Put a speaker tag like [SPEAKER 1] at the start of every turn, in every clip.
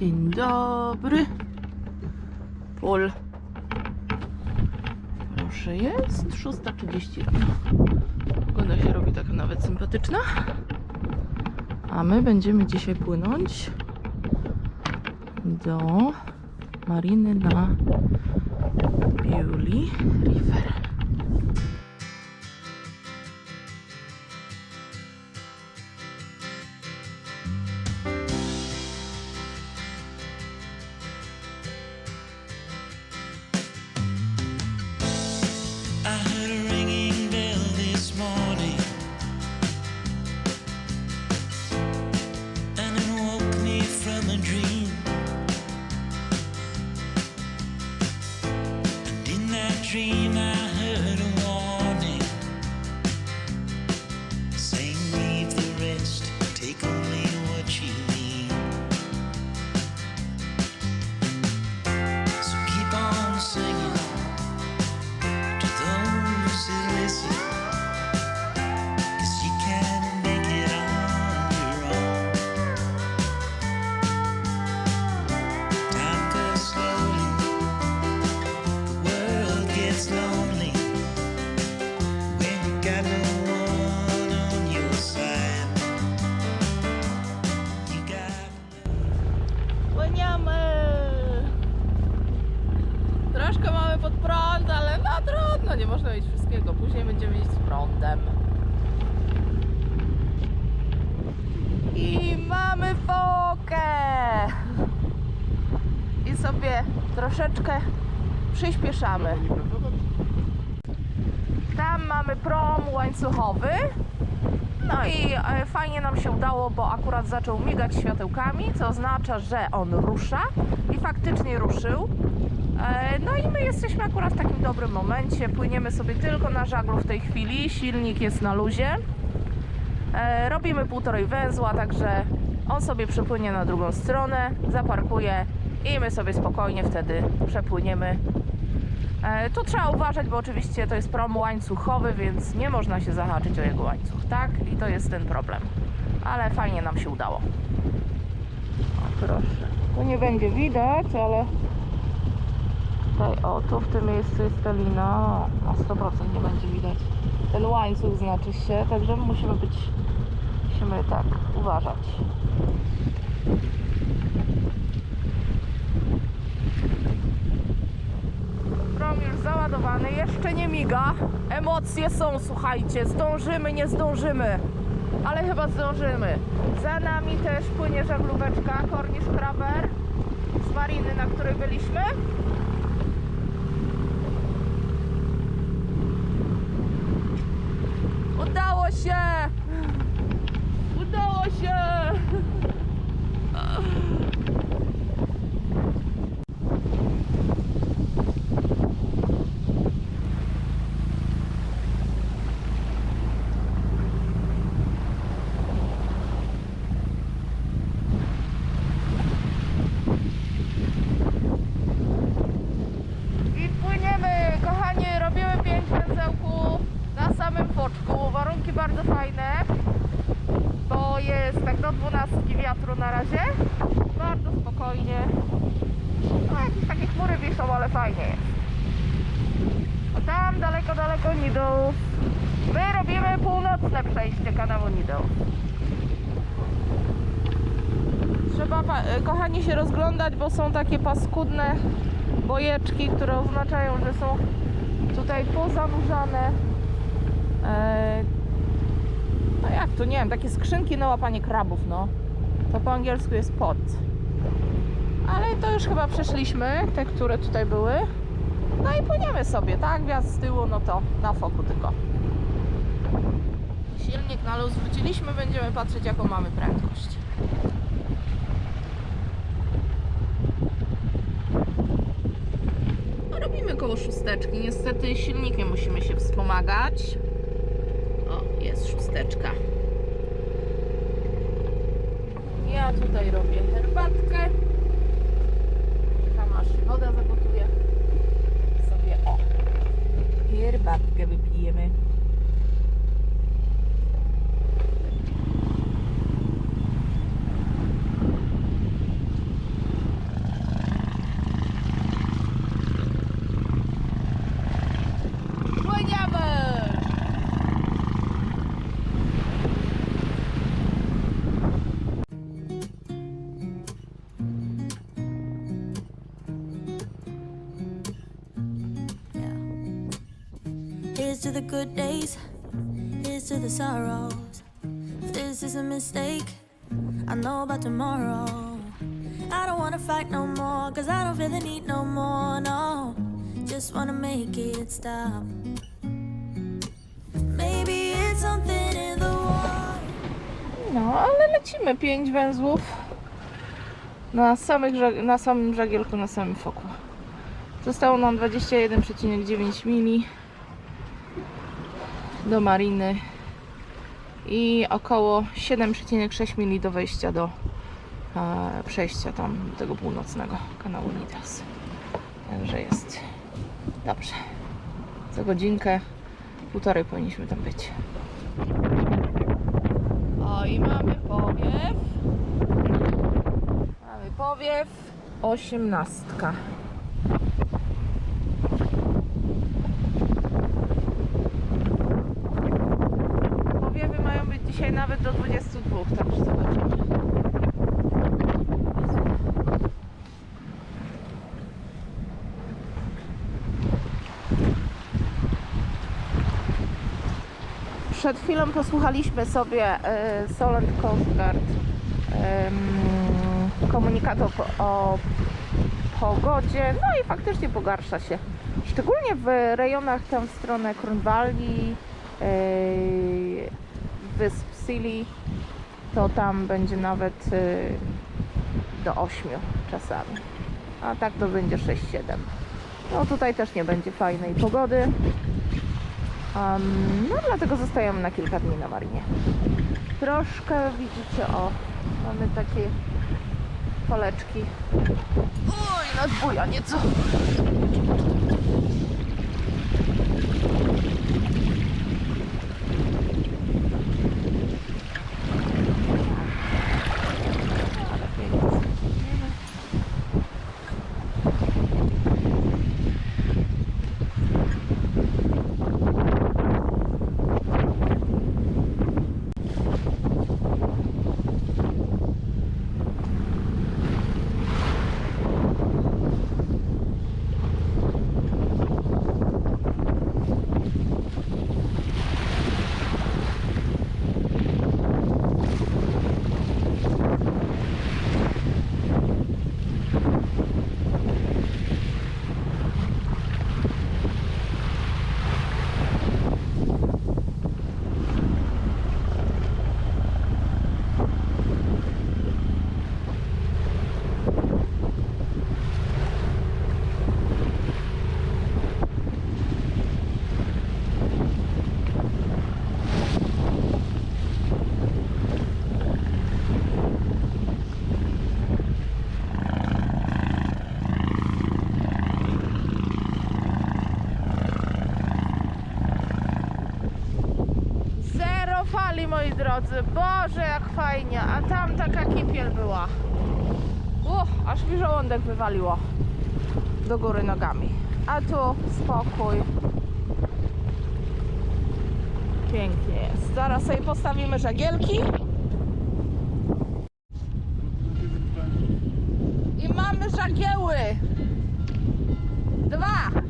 [SPEAKER 1] Dzień dobry. Pol. Proszę jest. 6.30 rano. Pogoda się robi taka nawet sympatyczna. A my będziemy dzisiaj płynąć do mariny na Bewley River.
[SPEAKER 2] Dream,
[SPEAKER 1] Troszkę mamy pod prąd, ale no trudno, nie można mieć wszystkiego. Później będziemy iść z prądem. I mamy fokę! I sobie troszeczkę przyspieszamy. Tam mamy prom łańcuchowy. No i e, fajnie nam się udało, bo akurat zaczął migać światełkami, co oznacza, że on rusza i faktycznie ruszył. E, No i my jesteśmy akurat w takim dobrym momencie. Płyniemy sobie tylko na żaglu w tej chwili. Silnik jest na luzie. E, Robimy półtorej węzła, także on sobie przepłynie na drugą stronę, zaparkuje i my sobie spokojnie wtedy przepłyniemy E, Tu trzeba uważać, bo oczywiście to jest prom łańcuchowy, więc nie można się zahaczyć o jego łańcuch, tak? I to jest ten problem. Ale fajnie nam się udało. O, proszę. Tu nie będzie widać, ale tutaj, o, tu w tym miejscu jest ta lina. O, na 100% nie będzie widać. Ten łańcuch znaczy się, także musimy być, musimy tak uważać. Prom już załadowany, jeszcze nie miga. Emocje są, słuchajcie, zdążymy, nie zdążymy. Ale chyba zdążymy. Za nami też płynie żaglóweczka Cornish Crabber z mariny, na której byliśmy. Udało się! Udało się! I płyniemy, kochani, robimy pięć węzełków na samym foczku. Warunki bardzo fajne, bo jest tak do 12 wiatru na razie. Bardzo spokojnie. No jakieś takie chmury wiszą, ale fajnie jest. A tam daleko, daleko Nidos. My robimy północne przejście kanału Nidos. Trzeba, e, kochani, się rozglądać, bo są takie paskudne bojeczki, które oznaczają, że są tutaj pozanurzane. E, no jak tu, nie wiem, takie skrzynki na łapanie krabów, no. To po angielsku jest pot. Ale to już chyba przeszliśmy, te, które tutaj były. No i płyniemy sobie, tak? Gwiazd z tyłu, no to na foku tylko. Silnik na luz wróciliśmy, będziemy patrzeć jaką mamy prędkość. No, robimy koło szósteczki. Niestety silnikiem musimy się wspomagać. O, jest szósteczka. Ja tutaj robię herbatkę. Czekam aż woda zagotuje. Sobie o. Herbatkę wypijemy.
[SPEAKER 3] Here's good days, here's to the sorrows. If this is a mistake, I know about tomorrow. I don't wanna fight no more, cause I don't feel the need no more, no. Just wanna make it stop. Maybe it's something in the.
[SPEAKER 1] No, ale lecimy. Pięć węzłów na, samych, na samym żagielku, na samym foku. Zostało nam 21,9 mili do mariny i około 7,6 mili do wejścia do e, przejścia tam do tego północnego kanału Nitras. Także jest dobrze. Za godzinkę, półtorej powinniśmy tam być. O i mamy powiew. Mamy powiew. Osiemnastka. Powiewy mają być dzisiaj nawet do 22, także zobaczymy. Przed chwilą posłuchaliśmy sobie e, Solent Coast Guard em, komunikatu o, pogodzie, no i faktycznie pogarsza się. Szczególnie w rejonach tam w stronę Cornwalli, e, wysp Scilly, to tam będzie nawet e, do 8 czasami. A tak to będzie 6-7. No tutaj też nie będzie fajnej pogody. Um, no dlatego zostajemy na kilka dni na Marinie. Troszkę widzicie, o, mamy takie poleczki. Oj, nadbuja nieco. Ale pięknie. Zero fali, moi drodzy. Boże, jak fajnie. A tam taka kipiel była. Uch, aż mi żołądek wywaliło do góry nogami. A tu spokój. Pięknie jest. Zaraz sobie postawimy żagielki. I mamy żagieły. Dwa.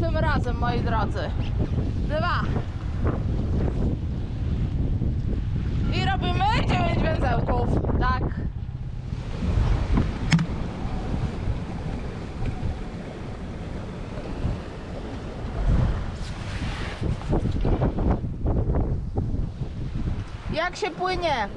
[SPEAKER 1] Tym razem, moi drodzy. Dwa. I robimy 9 węzełków. Tak. Jak się płynie?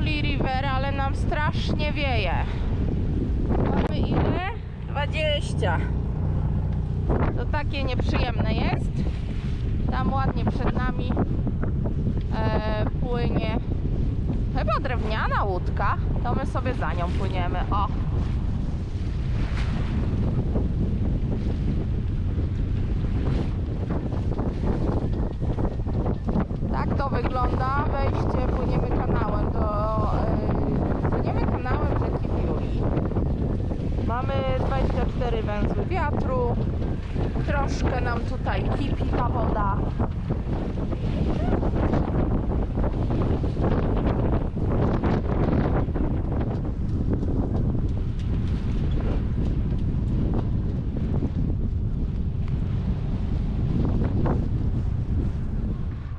[SPEAKER 1] Beauty River, ale nam strasznie wieje. Mamy ile? 20. To takie nieprzyjemne jest. Tam ładnie przed nami e, płynie chyba drewniana łódka. To my sobie za nią płyniemy. O! Tak to wygląda. Wejście, płyniemy kanałem do... Yy, płyniemy kanałem rzeki Biuli. Mamy 24 węzły wiatru. Troszkę nam tutaj kipi ta woda.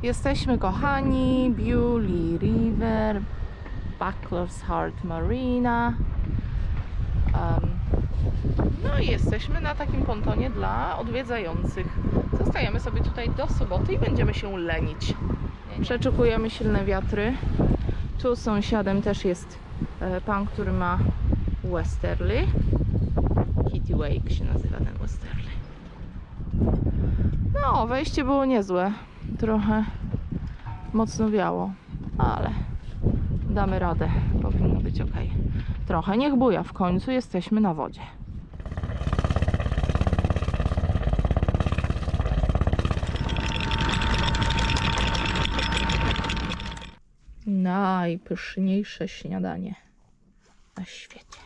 [SPEAKER 1] Jesteśmy kochani, Bewley River, Buckler's Heart Marina. No i jesteśmy na takim pontonie dla odwiedzających. Zostajemy sobie tutaj do soboty i będziemy się lenić. Przeczekujemy silne wiatry. Tu sąsiadem też jest e, pan, który ma Westerly. Kitty Wake się nazywa ten Westerly. No, wejście było niezłe. Trochę mocno wiało, ale damy radę. Powinno być ok. Trochę niech buja, w końcu jesteśmy na wodzie. najpyszniejsze śniadanie na świecie.